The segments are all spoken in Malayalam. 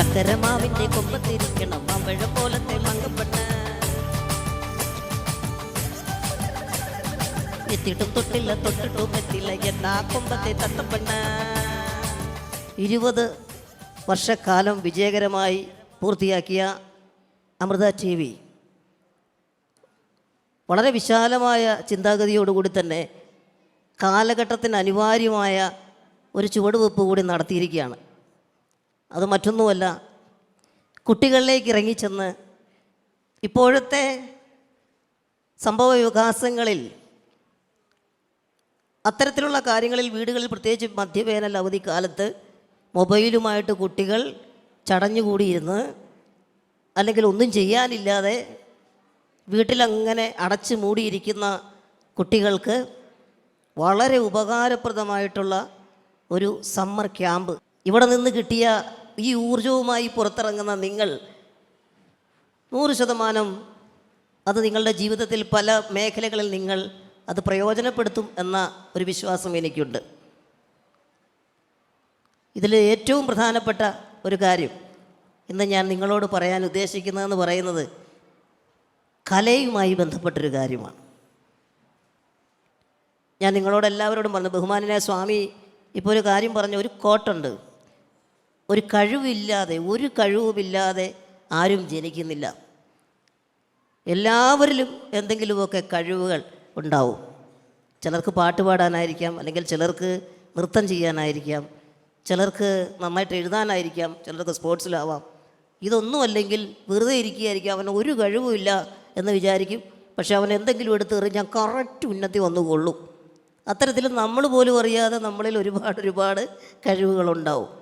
ചക്കരമാവിന്റെ കൊമ്പത്തിരിക്കണം. അവഴ പോലത്തെ മങ്കപ്പെട്ട എത്തിയിട്ടും തൊട്ടില്ല തൊട്ടിട്ടും എത്തില്ല എന്നാ കൊമ്പത്തെ തത്തപ്പെണ്ണ. ഇരുപത് വർഷക്കാലം വിജയകരമായി പൂർത്തിയാക്കിയ അമൃത ടി വി. വളരെ വിശാലമായ ചിന്താഗതിയോടുകൂടി തന്നെ കാലഘട്ടത്തിന് അനിവാര്യമായ ഒരു ചുവടുവെപ്പ് കൂടി നടത്തിയിരിക്കുകയാണ്. അത് മറ്റൊന്നുമല്ല. കുട്ടികളിലേക്ക് ഇറങ്ങിച്ചെന്ന് ഇപ്പോഴത്തെ സംഭവ വികാസങ്ങളിൽ അത്തരത്തിലുള്ള കാര്യങ്ങളിൽ വീടുകളിൽ പ്രത്യേകിച്ച് മധ്യവേനൽ അവധിക്കാലത്ത് മൊബൈലുമായിട്ട് കുട്ടികൾ ചടഞ്ഞുകൂടിയിരുന്ന് അല്ലെങ്കിൽ ഒന്നും ചെയ്യാനില്ലാതെ വീട്ടിലങ്ങനെ അടച്ചു മൂടിയിരിക്കുന്ന കുട്ടികൾക്ക് വളരെ ഉപകാരപ്രദമായിട്ടുള്ള ഒരു സമ്മർ ക്യാമ്പ്. ഇവിടെ നിന്ന് കിട്ടിയ ഈ ഊർജവുമായി പുറത്തിറങ്ങുന്ന നിങ്ങൾ നൂറ് ശതമാനം അത് നിങ്ങളുടെ ജീവിതത്തിൽ പല മേഖലകളിൽ നിങ്ങൾ അത് പ്രയോജനപ്പെടുത്തും എന്ന ഒരു വിശ്വാസം എനിക്കുണ്ട്. ഇതിൽ ഏറ്റവും പ്രധാനപ്പെട്ട ഒരു കാര്യം ഇന്ന് ഞാൻ നിങ്ങളോട് പറയാൻ ഉദ്ദേശിക്കുന്നതെന്ന് പറയുന്നത് കലയുമായി ബന്ധപ്പെട്ടൊരു കാര്യമാണ്. ഞാൻ നിങ്ങളോട് എല്ലാവരോടും പറഞ്ഞു ബഹുമാനായ സ്വാമി ഇപ്പോൾ ഒരു കാര്യം പറഞ്ഞു ഒരു കോട്ടുണ്ട്. ഒരു കഴിവില്ലാതെ ഒരു കഴിവുമില്ലാതെ ആരും ജനിക്കുന്നില്ല. എല്ലാവരിലും എന്തെങ്കിലുമൊക്കെ കഴിവുകൾ ഉണ്ടാവും. ചിലർക്ക് പാട്ട് പാടാനായിരിക്കാം അല്ലെങ്കിൽ ചിലർക്ക് നൃത്തം ചെയ്യാനായിരിക്കാം ചിലർക്ക് നന്നായിട്ട് എഴുതാനായിരിക്കാം ചിലർക്ക് സ്പോർട്സിലാവാം. ഇതൊന്നും അല്ലെങ്കിൽ വെറുതെ ഇരിക്കുകയായിരിക്കും അവന് ഒരു കഴിവുമില്ല എന്ന് വിചാരിക്കും. പക്ഷെ അവൻ എന്തെങ്കിലും എടുത്ത് എറിഞ്ഞാൽ കറക്റ്റ് വന്നു കൊള്ളും അത്തരത്തിൽ നമ്മൾ പോലും അറിയാതെ നമ്മളിൽ ഒരുപാട് ഒരുപാട് കഴിവുകളുണ്ടാവും.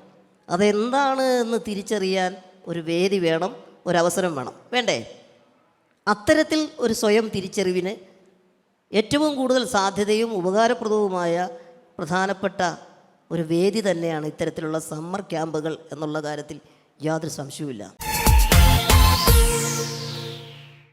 അതെന്താണ് എന്ന് തിരിച്ചറിയാൻ ഒരു വേദി വേണം ഒരവസരം വേണം. വേണ്ടേ? അത്തരത്തിൽ ഒരു സ്വയം തിരിച്ചറിവിന് ഏറ്റവും കൂടുതൽ സാധ്യതയും ഉപകാരപ്രദവുമായ പ്രധാനപ്പെട്ട ഒരു വേദി തന്നെയാണ് ഇത്തരത്തിലുള്ള സമ്മർ ക്യാമ്പുകൾ എന്നുള്ള കാര്യത്തിൽ യാതൊരു സംശയവുമില്ല.